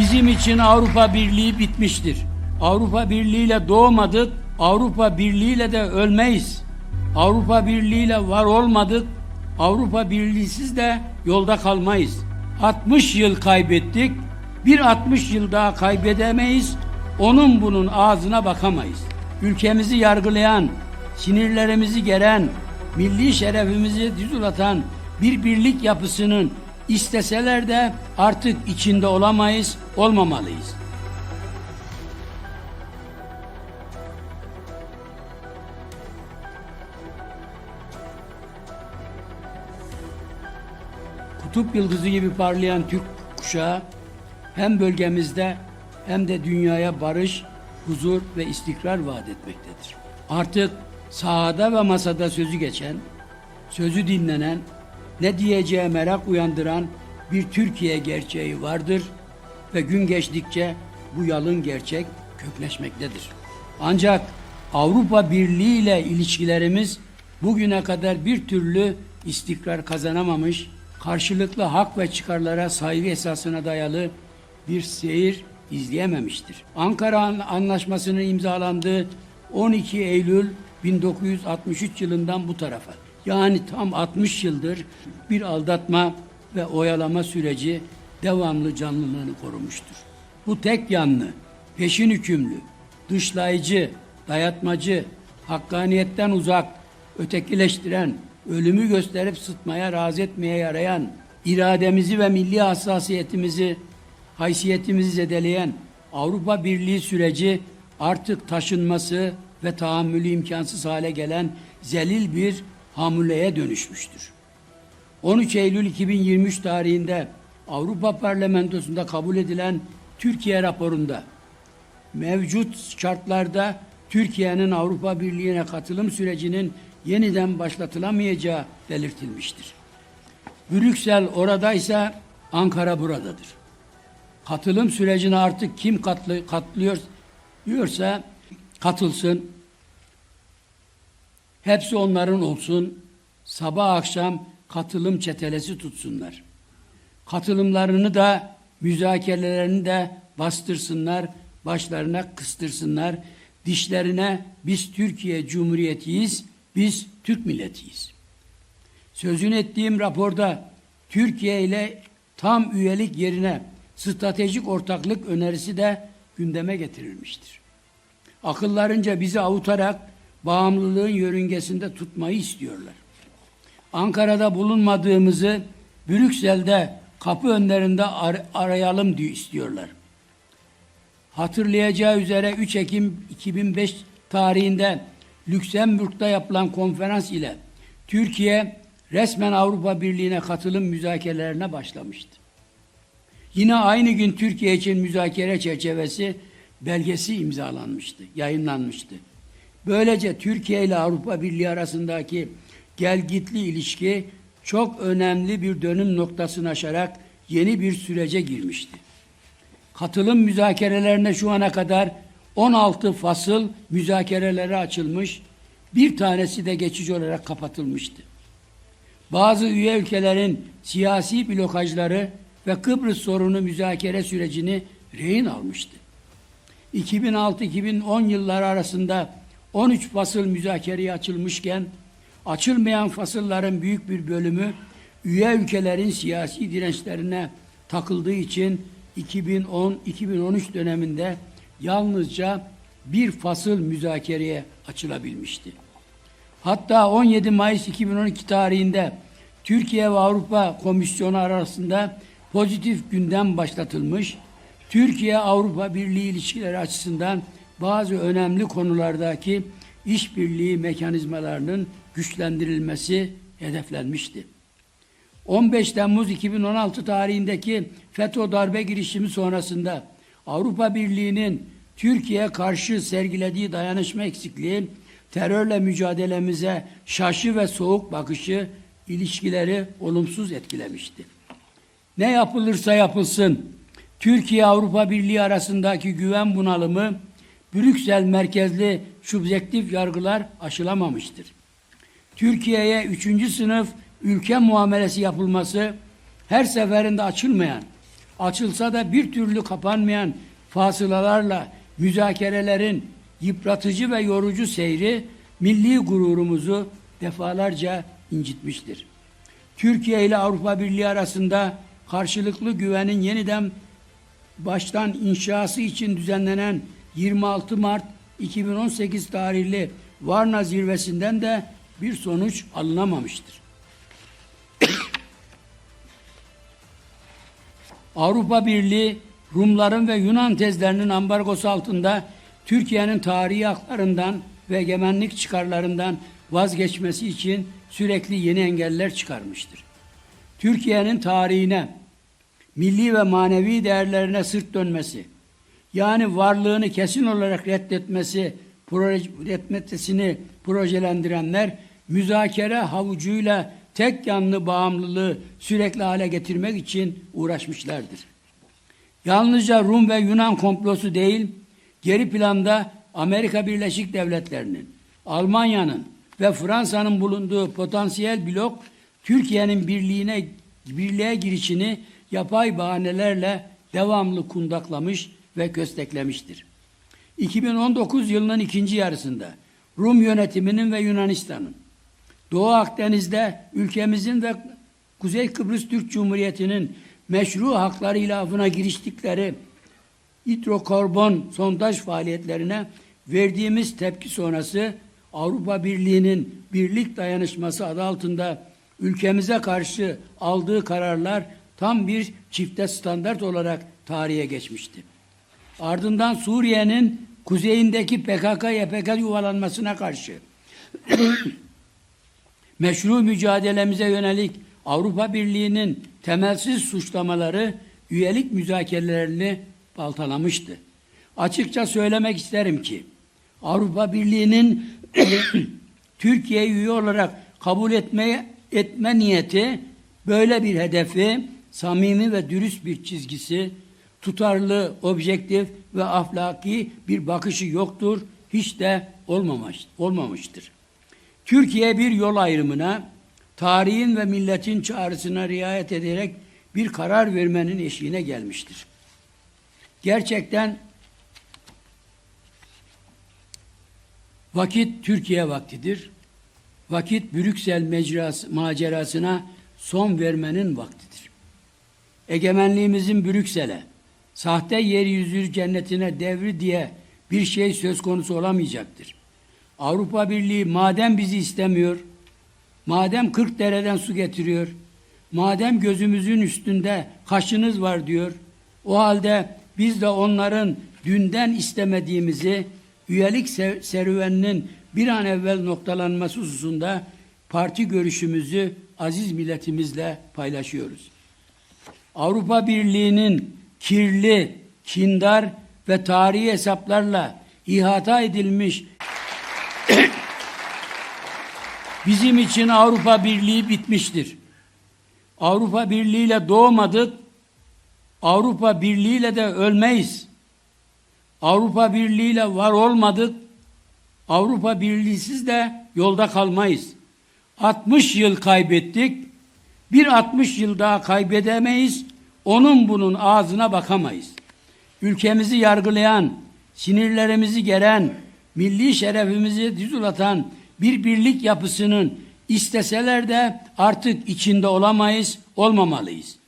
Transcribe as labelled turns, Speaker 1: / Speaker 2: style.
Speaker 1: Bizim için Avrupa Birliği bitmiştir. Avrupa Birliği ile doğmadık, Avrupa Birliği ile de ölmeyiz. Avrupa Birliği ile var olmadık, Avrupa Birliği'siz de yolda kalmayız. 60 yıl kaybettik, bir 60 yıl daha kaybedemeyiz, onun bunun ağzına bakamayız. Ülkemizi yargılayan, sinirlerimizi geren, milli şerefimizi düzülatan bir birlik yapısının isteseler de artık içinde olamayız, olmamalıyız. kutup yıldızı gibi parlayan Türk kuşağı hem bölgemizde hem de dünyaya barış, huzur ve istikrar vaat etmektedir. Artık sahada ve masada sözü geçen, sözü dinlenen, ne diyeceğe merak uyandıran bir Türkiye gerçeği vardır ve gün geçtikçe bu yalın gerçek kökleşmektedir. Ancak Avrupa Birliği ile ilişkilerimiz bugüne kadar bir türlü istikrar kazanamamış, karşılıklı hak ve çıkarlara saygı esasına dayalı bir seyir izleyememiştir. Ankara An- Anlaşması'nın imzalandığı 12 Eylül 1963 yılından bu tarafa yani tam 60 yıldır bir aldatma ve oyalama süreci devamlı canlılığını korumuştur. Bu tek yanlı, peşin hükümlü, dışlayıcı, dayatmacı, hakkaniyetten uzak, ötekileştiren, ölümü gösterip sıtmaya razı etmeye yarayan, irademizi ve milli hassasiyetimizi, haysiyetimizi zedeleyen Avrupa Birliği süreci artık taşınması ve tahammülü imkansız hale gelen zelil bir hamuleye dönüşmüştür. 13 Eylül 2023 tarihinde Avrupa Parlamentosu'nda kabul edilen Türkiye raporunda mevcut şartlarda Türkiye'nin Avrupa Birliği'ne katılım sürecinin yeniden başlatılamayacağı belirtilmiştir. Brüksel oradaysa Ankara buradadır. Katılım sürecine artık kim katlı, katlıyor diyorsa katılsın. Hepsi onların olsun. Sabah akşam katılım çetelesi tutsunlar. Katılımlarını da müzakerelerini de bastırsınlar, başlarına kıstırsınlar. Dişlerine biz Türkiye Cumhuriyetiyiz, biz Türk milletiyiz. Sözünü ettiğim raporda Türkiye ile tam üyelik yerine stratejik ortaklık önerisi de gündeme getirilmiştir. Akıllarınca bizi avutarak bağımlılığın yörüngesinde tutmayı istiyorlar. Ankara'da bulunmadığımızı Brüksel'de kapı önlerinde ar- arayalım diye istiyorlar. Hatırlayacağı üzere 3 Ekim 2005 tarihinde Lüksemburg'da yapılan konferans ile Türkiye resmen Avrupa Birliği'ne katılım müzakerelerine başlamıştı. Yine aynı gün Türkiye için müzakere çerçevesi belgesi imzalanmıştı, yayınlanmıştı. Böylece Türkiye ile Avrupa Birliği arasındaki gelgitli ilişki çok önemli bir dönüm noktasını aşarak yeni bir sürece girmişti. Katılım müzakerelerine şu ana kadar 16 fasıl müzakerelere açılmış, bir tanesi de geçici olarak kapatılmıştı. Bazı üye ülkelerin siyasi blokajları ve Kıbrıs sorunu müzakere sürecini rehin almıştı. 2006-2010 yılları arasında 13 fasıl müzakereye açılmışken açılmayan fasılların büyük bir bölümü üye ülkelerin siyasi dirençlerine takıldığı için 2010-2013 döneminde yalnızca bir fasıl müzakereye açılabilmişti. Hatta 17 Mayıs 2012 tarihinde Türkiye ve Avrupa Komisyonu arasında pozitif gündem başlatılmış, Türkiye-Avrupa Birliği ilişkileri açısından bazı önemli konulardaki işbirliği mekanizmalarının güçlendirilmesi hedeflenmişti. 15 Temmuz 2016 tarihindeki FETÖ darbe girişimi sonrasında Avrupa Birliği'nin Türkiye'ye karşı sergilediği dayanışma eksikliği, terörle mücadelemize şaşı ve soğuk bakışı ilişkileri olumsuz etkilemişti. Ne yapılırsa yapılsın, Türkiye Avrupa Birliği arasındaki güven bunalımı Brüksel merkezli subjektif yargılar aşılamamıştır. Türkiye'ye üçüncü sınıf ülke muamelesi yapılması her seferinde açılmayan açılsa da bir türlü kapanmayan fasılalarla müzakerelerin yıpratıcı ve yorucu seyri milli gururumuzu defalarca incitmiştir. Türkiye ile Avrupa Birliği arasında karşılıklı güvenin yeniden baştan inşası için düzenlenen 26 Mart 2018 tarihli Varna zirvesinden de bir sonuç alınamamıştır. Avrupa Birliği Rumların ve Yunan tezlerinin ambargosu altında Türkiye'nin tarihi haklarından ve egemenlik çıkarlarından vazgeçmesi için sürekli yeni engeller çıkarmıştır. Türkiye'nin tarihine, milli ve manevi değerlerine sırt dönmesi, yani varlığını kesin olarak reddetmesi, reddetmesini projelendirenler müzakere havucuyla tek yanlı bağımlılığı sürekli hale getirmek için uğraşmışlardır. Yalnızca Rum ve Yunan komplosu değil, geri planda Amerika Birleşik Devletleri'nin, Almanya'nın ve Fransa'nın bulunduğu potansiyel blok Türkiye'nin birliğine birliğe girişini yapay bahanelerle devamlı kundaklamış ve kösteklemiştir. 2019 yılının ikinci yarısında Rum yönetiminin ve Yunanistan'ın Doğu Akdeniz'de ülkemizin ve Kuzey Kıbrıs Türk Cumhuriyeti'nin meşru hakları ilafına giriştikleri hidrokarbon sondaj faaliyetlerine verdiğimiz tepki sonrası Avrupa Birliği'nin birlik dayanışması adı altında ülkemize karşı aldığı kararlar tam bir çifte standart olarak tarihe geçmişti. Ardından Suriye'nin kuzeyindeki PKK-YPK yuvalanmasına karşı meşru mücadelemize yönelik Avrupa Birliği'nin temelsiz suçlamaları üyelik müzakerelerini baltalamıştı. Açıkça söylemek isterim ki Avrupa Birliği'nin Türkiye'yi üye olarak kabul etmeye etme niyeti böyle bir hedefi samimi ve dürüst bir çizgisi tutarlı, objektif ve ahlaki bir bakışı yoktur, hiç de olmamış, olmamıştır. Türkiye bir yol ayrımına, tarihin ve milletin çağrısına riayet ederek bir karar vermenin eşiğine gelmiştir. Gerçekten vakit Türkiye vaktidir. Vakit Brüksel mecrası, macerasına son vermenin vaktidir. Egemenliğimizin Brüksel'e, sahte yeryüzü cennetine devri diye bir şey söz konusu olamayacaktır. Avrupa Birliği madem bizi istemiyor, madem 40 dereden su getiriyor, madem gözümüzün üstünde kaşınız var diyor, o halde biz de onların dünden istemediğimizi üyelik serüveninin bir an evvel noktalanması hususunda parti görüşümüzü aziz milletimizle paylaşıyoruz. Avrupa Birliği'nin kirli, kindar ve tarihi hesaplarla ihata edilmiş bizim için Avrupa Birliği bitmiştir. Avrupa Birliği ile doğmadık, Avrupa Birliği ile de ölmeyiz. Avrupa Birliği ile var olmadık, Avrupa Birliği'siz de yolda kalmayız. 60 yıl kaybettik, bir 60 yıl daha kaybedemeyiz, onun bunun ağzına bakamayız. Ülkemizi yargılayan, sinirlerimizi geren, milli şerefimizi düzulatan bir birlik yapısının isteseler de artık içinde olamayız, olmamalıyız.